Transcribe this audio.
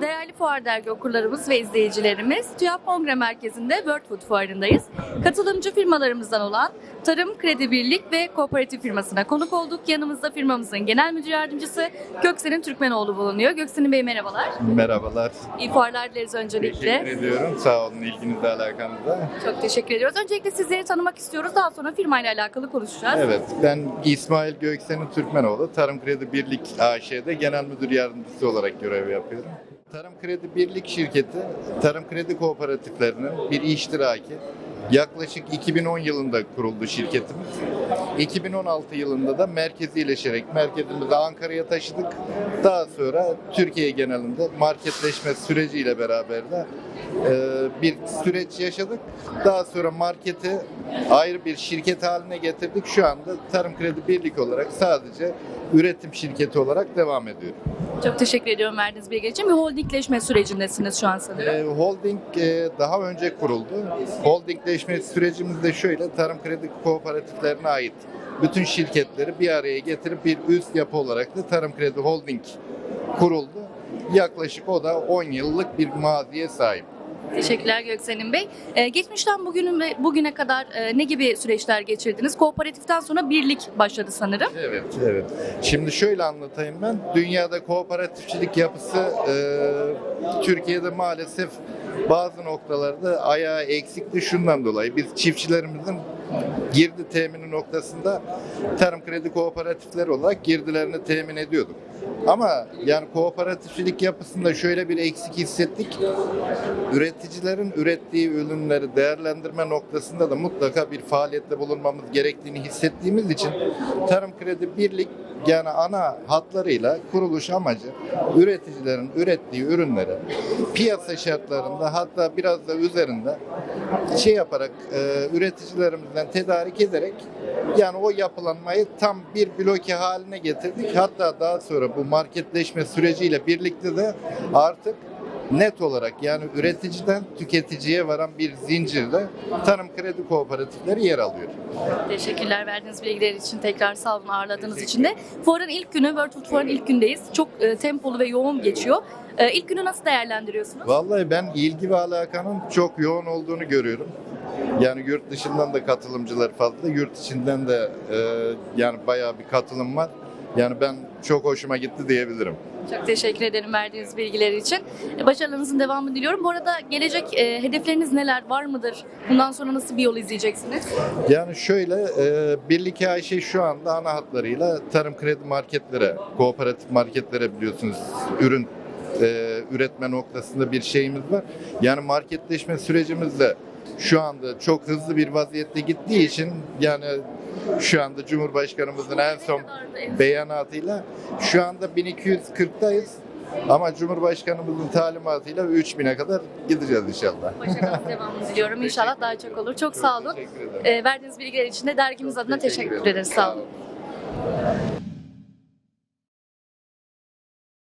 Değerli Fuar Dergi okurlarımız ve izleyicilerimiz, TÜYAP Kongre Merkezi'nde World Food Fuarı'ndayız. Katılımcı firmalarımızdan olan Tarım Kredi Birlik ve Kooperatif firmasına konuk olduk. Yanımızda firmamızın genel müdür yardımcısı Göksel'in Türkmenoğlu bulunuyor. Göksel'in Bey merhabalar. Merhabalar. İyi fuarlar dileriz öncelikle. Teşekkür ediyorum. Sağ olun ilginizle alakanızda. Çok teşekkür ediyoruz. Öncelikle sizleri tanımak istiyoruz. Daha sonra firmayla alakalı konuşacağız. Evet, ben İsmail Göksen'in Türkmenoğlu. Tarım Kredi Birlik AŞ'de genel müdür yardımcısı olarak görev yapıyorum. Tarım Kredi Birlik şirketi, Tarım Kredi Kooperatiflerinin bir iştiraki. Yaklaşık 2010 yılında kuruldu şirketimiz. 2016 yılında da merkezileşerek merkezimizi Ankara'ya taşıdık. Daha sonra Türkiye genelinde marketleşme süreciyle beraber de bir süreç yaşadık. Daha sonra marketi ayrı bir şirket haline getirdik. Şu anda Tarım Kredi Birlik olarak sadece üretim şirketi olarak devam ediyor. Çok teşekkür ediyorum verdiğiniz bilgi için. Bir holdingleşme sürecindesiniz şu an sanırım. E, holding e, daha önce kuruldu. Holdingleşme sürecimiz de şöyle Tarım Kredi Kooperatiflerine ait bütün şirketleri bir araya getirip bir üst yapı olarak da Tarım Kredi Holding kuruldu. Yaklaşık o da 10 yıllık bir maziye sahip. Teşekkürler Göksel'in Bey. Ee, geçmişten bugüne, bugüne kadar e, ne gibi süreçler geçirdiniz? Kooperatiften sonra birlik başladı sanırım. Evet, evet. Şimdi şöyle anlatayım ben. Dünyada kooperatifçilik yapısı e, Türkiye'de maalesef bazı noktalarda ayağı eksikti şundan dolayı. Biz çiftçilerimizin girdi temini noktasında tarım kredi kooperatifleri olarak girdilerini temin ediyorduk. Ama yani kooperatifçilik yapısında şöyle bir eksik hissettik. Üreticilerin ürettiği ürünleri değerlendirme noktasında da mutlaka bir faaliyette bulunmamız gerektiğini hissettiğimiz için Tarım Kredi Birlik yani ana hatlarıyla kuruluş amacı üreticilerin ürettiği ürünleri piyasa şartlarında hatta biraz da üzerinde şey yaparak e, üreticilerimizden tedarik ederek yani o yapılanmayı tam bir bloke haline getirdik. Hatta daha sonra bu marketleşme süreciyle birlikte de artık net olarak yani üreticiden tüketiciye varan bir zincirde tarım kredi kooperatifleri yer alıyor. Teşekkürler verdiğiniz bilgiler için tekrar sağ olun ağırladığınız için de. Fuarın ilk günü, World Food Fuar'ın ilk gündeyiz. Çok e, tempolu ve yoğun geçiyor. E, ilk günü nasıl değerlendiriyorsunuz? Vallahi ben ilgi ve alakanın çok yoğun olduğunu görüyorum. Yani yurt dışından da katılımcılar fazla, yurt içinden de e, yani bayağı bir katılım var. Yani ben çok hoşuma gitti diyebilirim. Çok teşekkür ederim verdiğiniz bilgiler için. E, Başarılarınızın devamını diliyorum. Bu arada gelecek e, hedefleriniz neler var mıdır? Bundan sonra nasıl bir yol izleyeceksiniz? Yani şöyle, e, Birlik Ayşe şu anda ana hatlarıyla tarım kredi marketlere, kooperatif marketlere biliyorsunuz ürün e, üretme noktasında bir şeyimiz var. Yani marketleşme sürecimiz de şu anda çok hızlı bir vaziyette gittiği için yani şu anda Cumhurbaşkanımızın en son beyanatıyla şu anda 1240'dayız. Ama Cumhurbaşkanımızın talimatıyla 3000'e kadar gideceğiz inşallah. Başarılarınızın devamını diliyorum. İnşallah daha çok olur. Çok sağ olun. Teşekkür. E, verdiğiniz bilgiler için de dergimiz adına teşekkür ederiz. Sağ olun.